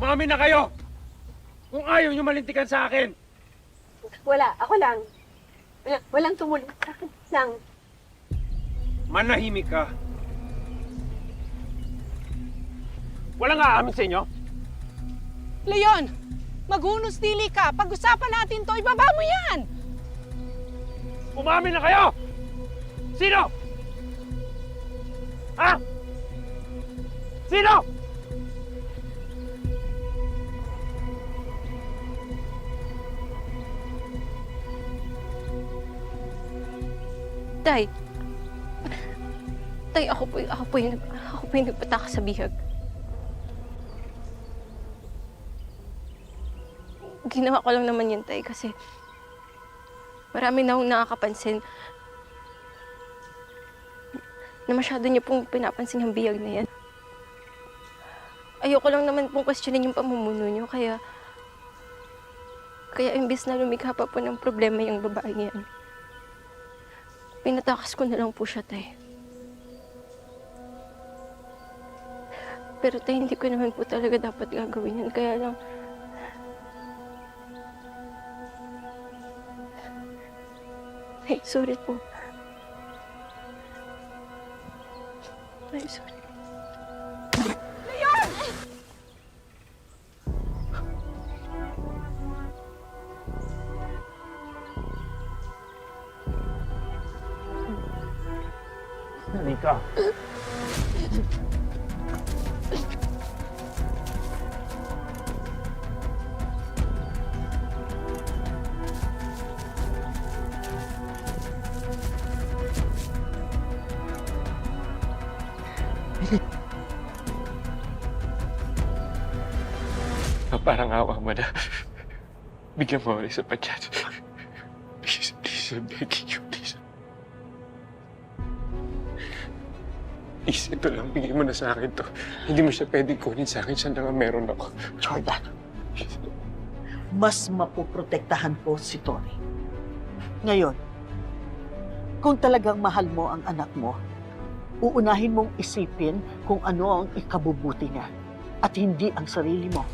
Umamin na kayo! Kung ayaw nyo malintikan sa akin! Wala, ako lang. Wala, walang tumulong sa akin lang. Manahimik ka. Walang aamin sa inyo? Leon, magunos dili ka. Pag-usapan natin to, ibaba mo yan. Umamin na kayo! Sino? Ha? Sino? Tay. Tay, ako po, ako po yung, ako po yung nagpataka sa bihag. Ginawa ko lang naman yun, Tay, kasi marami na akong nakakapansin na masyado niyo pong pinapansin yung bihag na yan. Ayoko lang naman pong questionin yung pamumuno niyo, kaya kaya imbis na lumikha pa po ng problema yung babae yan. Pinatakas ko na lang po siya, tay. Pero tay, hindi ko naman po talaga dapat gagawin yan. Kaya lang... Ay, sorry po. Ay, sorry. Halika. Parang awa mo na. Bigyan mo ulit sa padyat. Please, please, I'm begging you, please. Ito lang. Bigyan mo na sa akin to. Hindi mo siya pwedeng kunin sa akin. Siya na nga meron ako. Jordan, mas mapoprotektahan ko si Tori. Ngayon, kung talagang mahal mo ang anak mo, uunahin mong isipin kung ano ang ikabubuti niya at hindi ang sarili mo.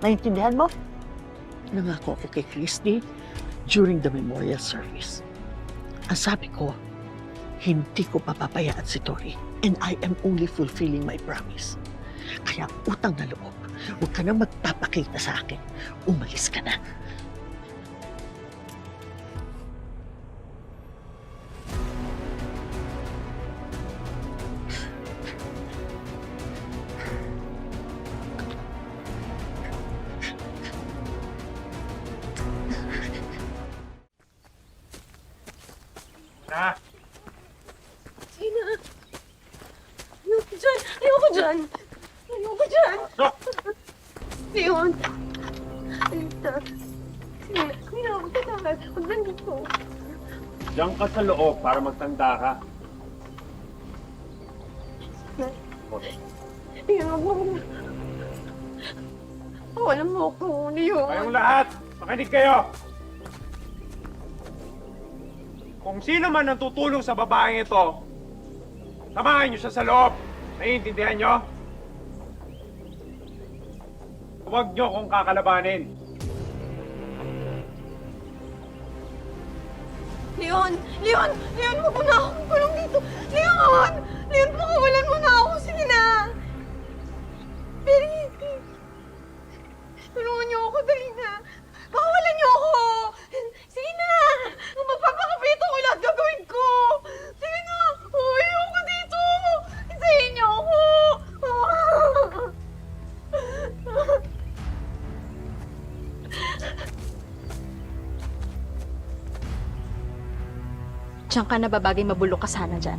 Naintindihan mo? Nangako ako kay Christy during the memorial service. Ang sabi ko, hindi ko papapayaan si Tori and I am only fulfilling my promise. Kaya utang na loob, huwag ka na magpapakita sa akin. Umalis ka na. Na! Sina? Ayoko dyan! Dyan! Ayoko dyan! Stop! Leon! Alita. Na ako tatagal. Huwag nandito. Diyan ka sa loob para magtanda ka. Leon, huwag mo. Wala mo ako, Leon. Kayong lahat, makinig kayo! Kung sino man ang tutulong sa babaeng ito, samahan niyo siya sa loob. Naiintindihan niyo? Huwag niyo kong kakalabanin. Leon! Leon! Leon, huwag mo na ako kulong dito! Leon! Leon, pakawalan mo na ako! Sige na! Very Tulungan niyo ako, dali na! Diyan ka na babagay mabulok ka sana dyan.